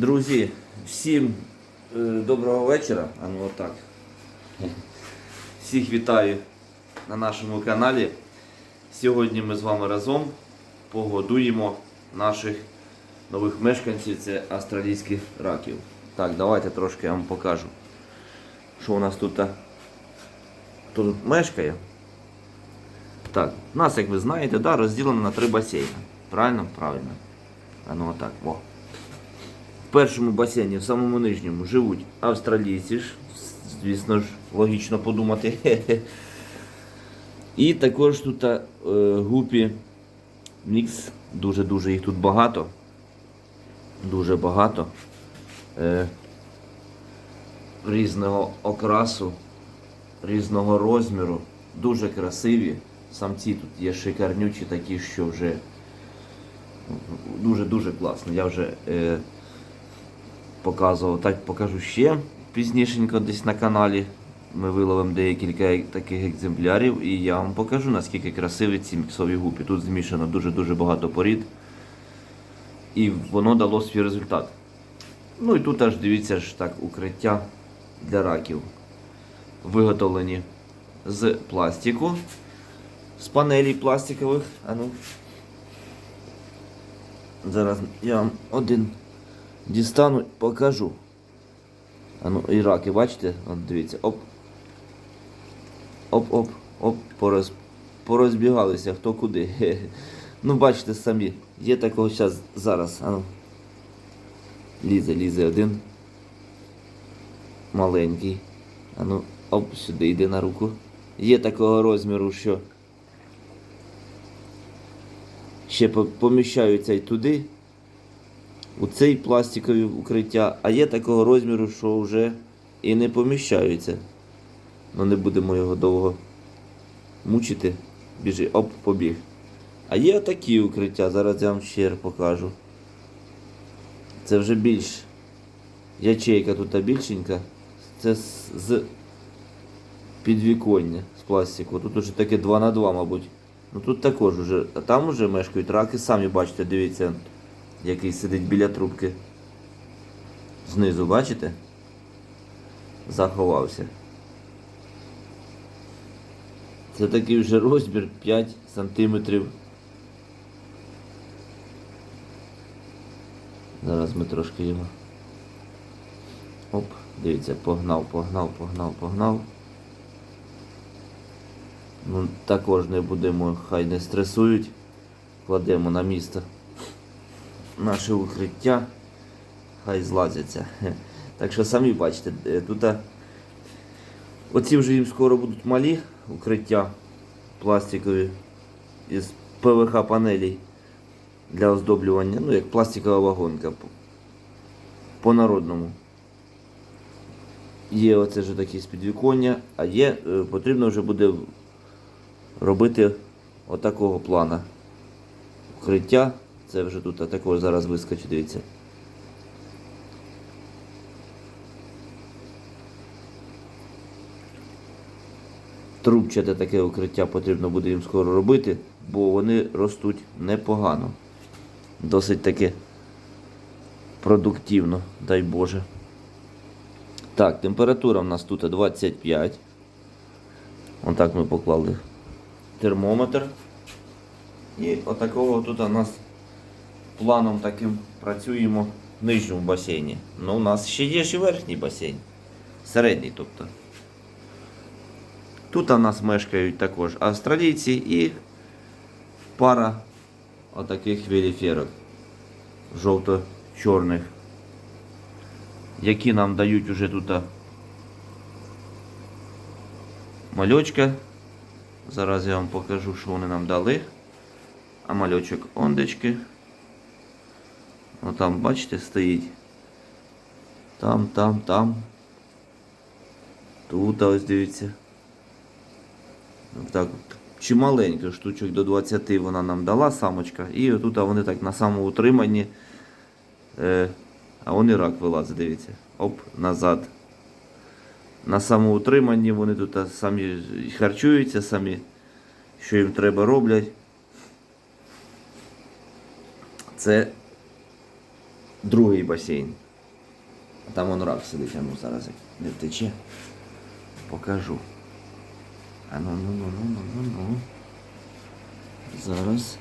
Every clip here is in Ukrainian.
Друзі, всім е, доброго вечора. А ну отак. Всіх вітаю на нашому каналі. Сьогодні ми з вами разом погодуємо наших нових мешканців, це австралійських раків. Так, давайте трошки я вам покажу, що у нас тут, хто тут мешкає. Так, нас, як ви знаєте, да, розділено на три басейни. Правильно? Правильно. А ну отак. О. В першому басейні, в самому нижньому, живуть австралійці ж, звісно ж, логічно подумати. І також тут е, гупі мікс, дуже-дуже їх тут багато. Дуже багато. Е, різного окрасу, різного розміру, дуже красиві. Самці тут є шикарнючі такі, що вже дуже-дуже класно. Я вже е, показував, так покажу ще пізнішенько десь на каналі. Ми виловимо декілька таких екземплярів і я вам покажу, наскільки красиві ці міксові гупі. Тут змішано дуже-дуже багато порід. І воно дало свій результат. Ну і тут аж дивіться ж так, укриття для раків. Виготовлені з пластику, з панелей пластикових. А ну. Зараз я вам один дістану, покажу. А ну, і раки, бачите? От дивіться, оп. Оп-оп, оп, пороз, порозбігалися хто куди. Хе-хе. Ну, бачите самі, є такого зараз, зараз. А ну. Лізе, лізе один. Маленький. А ну, оп, сюди йде на руку. Є такого розміру, що ще по- поміщаються й туди, у цей пластикові укриття, а є такого розміру, що вже і не поміщаються. Ну не будемо його довго мучити. Біжи, оп, побіг. А є отакі укриття, зараз я вам ще покажу. Це вже більш ячейка тут більшенька. Це з, підвіконня з пластику. Тут уже таке 2 на 2 мабуть. Ну тут також уже, а там уже мешкають раки, самі бачите, дивіться, який сидить біля трубки. Знизу, бачите? Заховався. Це такий вже розмір 5 сантиметрів. Зараз ми трошки його. Оп, дивіться, погнав, погнав, погнав, погнав. Ну, також не будемо, хай не стресують. Кладемо на місто наше укриття. Хай злазяться. Так що самі бачите, е, тут оці вже їм скоро будуть малі укриття пластикові із ПВХ панелей для оздоблювання, ну як пластикова вагонка по- по-народному. Є оце вже такі з підвіконня, а є, е, потрібно вже буде робити отакого плана. Укриття, це вже тут а також зараз вискочить, дивіться. Трубчате таке укриття потрібно буде їм скоро робити, бо вони ростуть непогано. Досить таки продуктивно, дай Боже. Так, температура в нас тут 25. Отак ми поклали термометр. І отакого тут у нас планом таким працюємо в нижньому басейні. Ну, у нас ще є ж і верхній басейн. Середній, тобто. Тут у нас мешкають також австралійці і пара отаких веліферок жовто-чорних, які нам дають уже тут мальочка. Зараз я вам покажу, що вони нам дали. А мальочок ондечки. Ну там, бачите, стоїть. Там, там, там. Тут ось дивіться. Так, чималенько, штучок до 20 вона нам дала самочка. І отут вони так на самоутриманні. Е, а вони рак вилазить, дивіться. Оп, назад. На самоутриманні вони тут самі харчуються, самі, що їм треба роблять. Це другий басейн. Там вон рак сидить, а ну зараз не втече. Покажу. А ну ну ну ну ну ну ну. Зараз.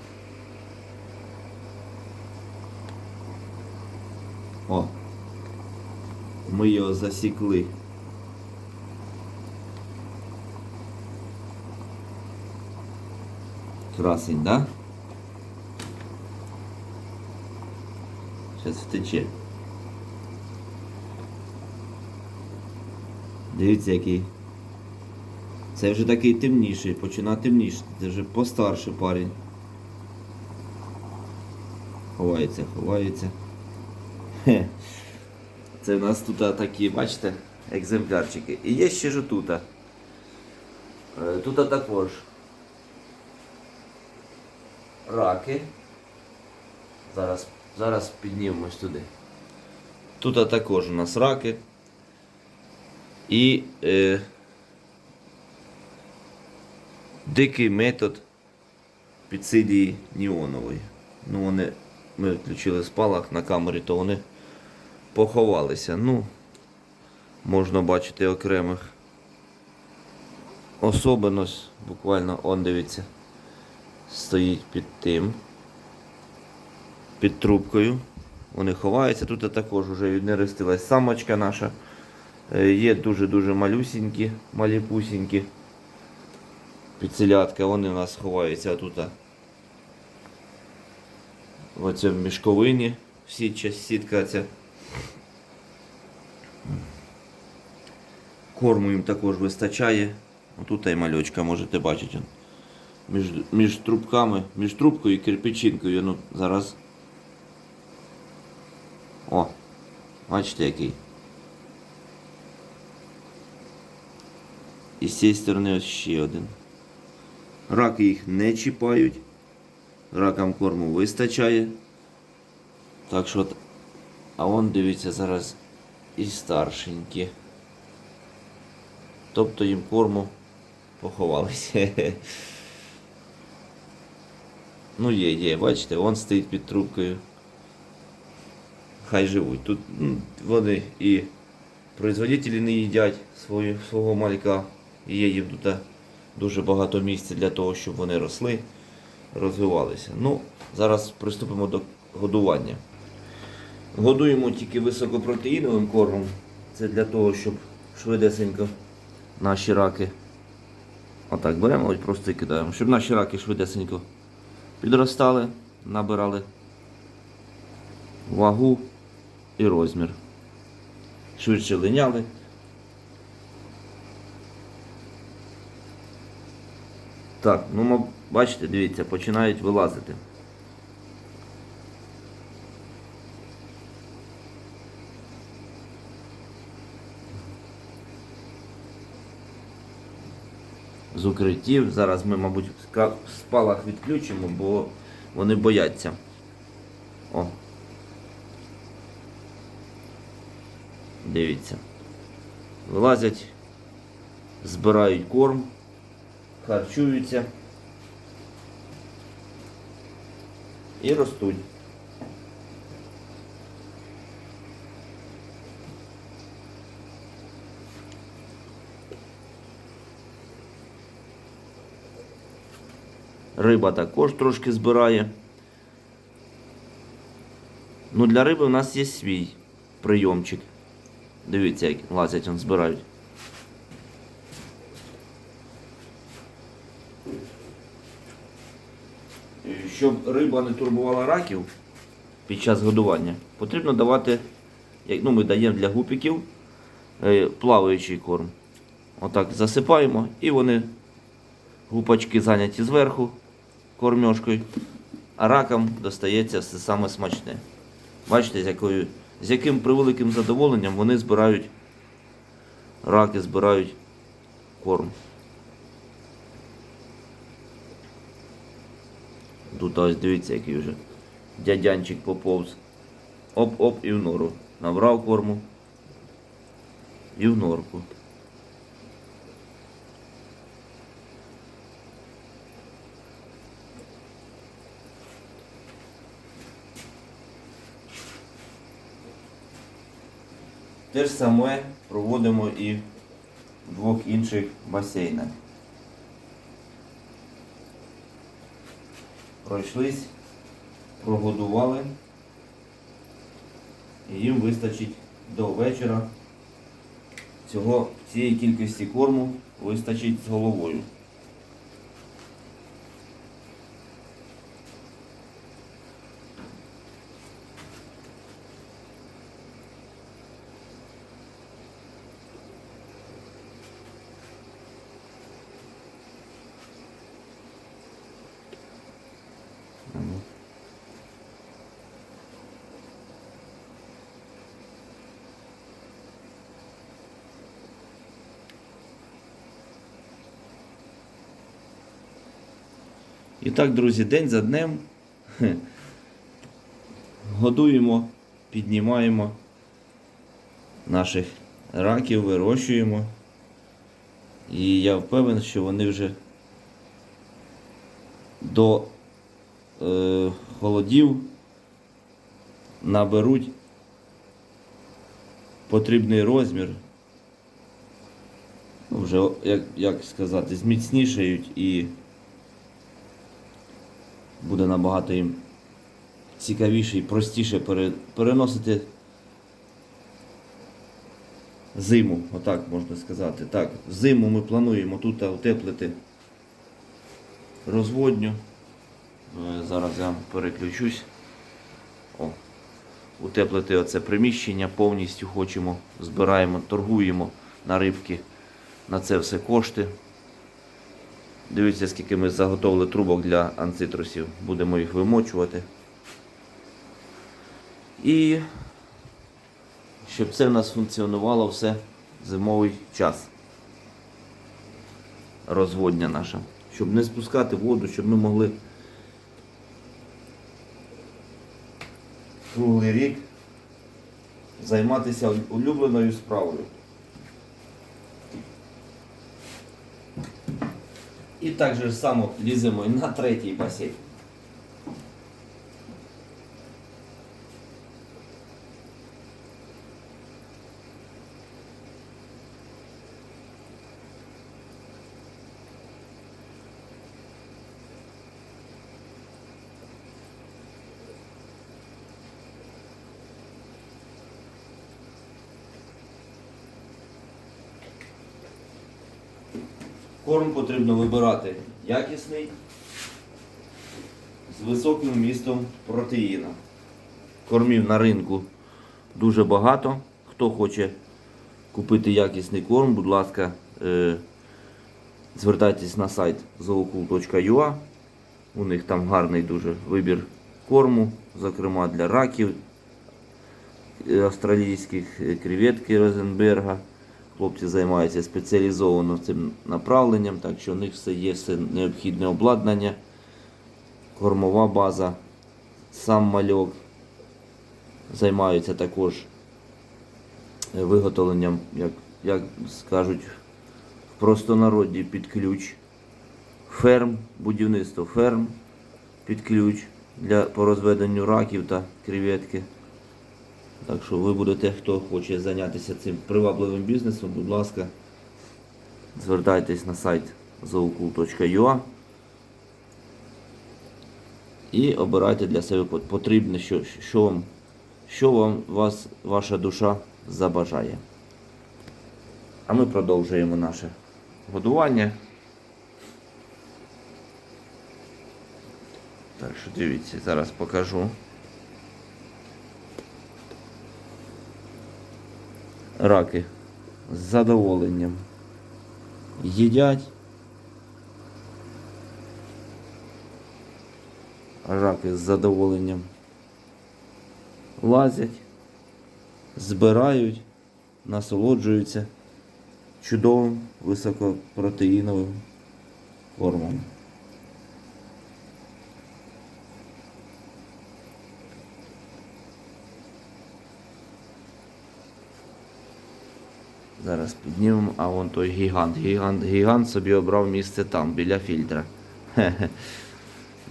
О. Ми його засікли. Красень, да? Сейчас втече. Дивіться, який. Це вже такий темніший, починає темнішити. Це вже постарший парень. Ховається, ховається. Хе. Це в нас тут такі, бачите, екземплярчики. І є ще ж тут. Е, Тут також раки. Зараз, зараз піднімемось туди. Тут також у нас раки. І е, дикий метод підсилії неонової. Ну, вони, ми включили спалах на камері, то вони поховалися. Ну, можна бачити окремих особливость. Буквально он дивіться, стоїть під тим, під трубкою. Вони ховаються. Тут також вже віднерестилась самочка наша. Е, Є дуже-дуже малюсінькі, маліпусінькі підселятка, вони у нас ховаються тут. В оцьому мішковині час сітка ця. Корму їм також вистачає. Отут і мальочка можете бачити. Між, між трубками, між трубкою і кирпичинкою. Ну, зараз. О, бачите який. І з цієї сторони ось ще один. Раки їх не чіпають. Ракам корму вистачає. Так що, от- а он дивіться зараз і старшенькі. Тобто їм корму поховалися. Ну є, є, бачите, он стоїть під трубкою. Хай живуть. Тут ну, вони і производителі не їдять свою, свого малька. І є їм тут дуже багато місця для того, щоб вони росли, розвивалися. Ну, зараз приступимо до годування. Годуємо тільки високопротеїновим кормом. Це для того, щоб швидесенько наші раки. Отак беремо, ось просто і кидаємо. Щоб наші раки швидесенько підростали, набирали вагу і розмір. Швидше линяли. Так, ну бачите, дивіться, починають вилазити. З укриттів. Зараз ми, мабуть, ска- спалах відключимо, бо вони бояться. О. Дивіться. Вилазять, збирають корм, харчуються і ростуть. Риба також трошки збирає. Ну, для риби у нас є свій прийомчик. Дивіться, як лазять, он збирають. Щоб риба не турбувала раків під час годування, потрібно давати, як ну, ми даємо для гупіків, е, плаваючий корм. Отак засипаємо і вони гупачки зайняті зверху кормьошкою, а ракам достається все саме смачне. Бачите, з, якою, з яким превеликим задоволенням вони збирають, раки збирають корм. Тут ось дивіться, який вже дядянчик поповз. Оп-оп і в нору. Набрав корму. І в норку. Те ж саме проводимо і в двох інших басейнах. Пройшлись, прогодували. І їм вистачить до вечора. Цього, цієї кількості корму вистачить з головою. І так, друзі, день за днем годуємо, піднімаємо наших раків, вирощуємо. І я впевнений, що вони вже до е, холодів наберуть потрібний розмір. Ну, вже, як, як сказати, зміцнішають і буде набагато їм цікавіше і простіше переносити зиму, отак можна сказати. Так, зиму ми плануємо тут утеплити розводню. Е, Зараз я переключусь. О, утеплити оце приміщення повністю хочемо, збираємо, торгуємо на рибки. На це все кошти. Дивіться, скільки ми заготовили трубок для анцитрусів. Будемо їх вимочувати. І щоб це в нас функціонувало все зимовий час. Розводня наша. Щоб не спускати воду, щоб ми могли круглий рік займатися улюбленою справою. І так же само ліземо на третій басейн. Корм потрібно вибирати якісний з високим вмістом протеїна. Кормів на ринку дуже багато. Хто хоче купити якісний корм, будь ласка, е, звертайтесь на сайт zookul.ua. У них там гарний дуже вибір корму, зокрема для раків е, австралійських, е, креветки Розенберга. Хлопці займаються спеціалізовано цим направленням, так що у них все є все необхідне обладнання, кормова база, сам мальок. Займаються також е, виготовленням, як, як скажуть в простонароді під ключ, ферм, будівництво ферм під ключ для по розведенню раків та креветки. Так що ви будете, хто хоче зайнятися цим привабливим бізнесом, будь ласка, звертайтесь на сайт zookul.ua і обирайте для себе потрібне, що, що вам, що вам вас, ваша душа забажає. А ми продовжуємо наше годування. Так що дивіться, зараз покажу. Раки з задоволенням їдять. Раки з задоволенням лазять, збирають, насолоджуються чудовим високопротеїновим кормом. Зараз піднімемо, а вон той гігант. Гігант, гігант собі обрав місце там, біля фільтра.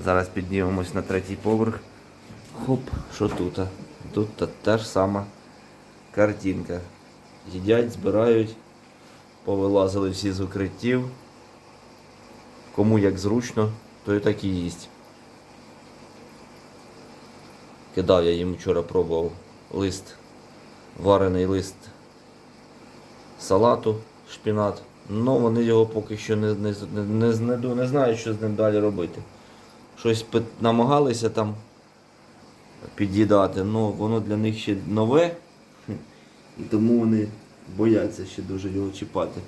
Зараз піднімемось на третій поверх. Хоп, що тут? Тут та, та ж сама картинка. їдять, збирають, повилазили всі з укриттів. Кому як зручно, той так і їсть. Кидав я їм вчора пробував лист, варений лист салату, шпінат. Ну вони його поки що не, не, не, не, не, знають, що з ним далі робити. Щось намагалися там під'їдати, але воно для них ще нове. І тому вони бояться ще дуже його чіпати.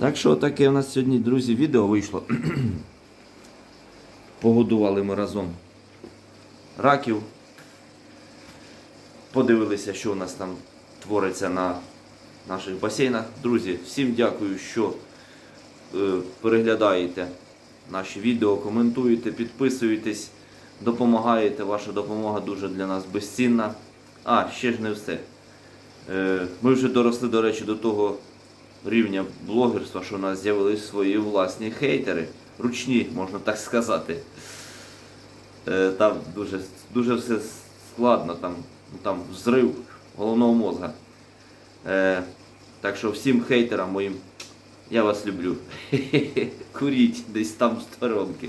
Так що таке у нас сьогодні, друзі, відео вийшло. Погодували ми разом раків. Подивилися, що у нас там твориться на наших басейнах. Друзі, всім дякую, що е, переглядаєте наші відео, коментуєте, підписуєтесь, допомагаєте. Ваша допомога дуже для нас безцінна. А, ще ж не все. Е, ми вже доросли, до речі, до того рівня блогерства, що у нас з'явились свої власні хейтери. Ручні, можна так сказати. Е, Там дуже, дуже все складно, там, ну, там взрив головного мозга. Е, так що всім хейтерам моїм, я вас люблю. Куріть десь там в сторонки.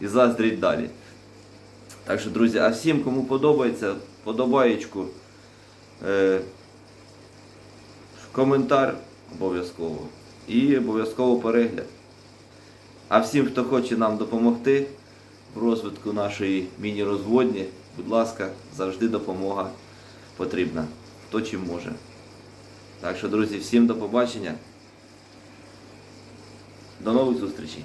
І заздріть далі. Так що, друзі, а всім, кому подобається, подобаєчку. Е, коментар обов'язково. І обов'язково перегляд. А всім, хто хоче нам допомогти в розвитку нашої міні-розводні, будь ласка, завжди допомога потрібна. Хто чим може. Так що, друзі, всім до побачення. До нових зустрічей.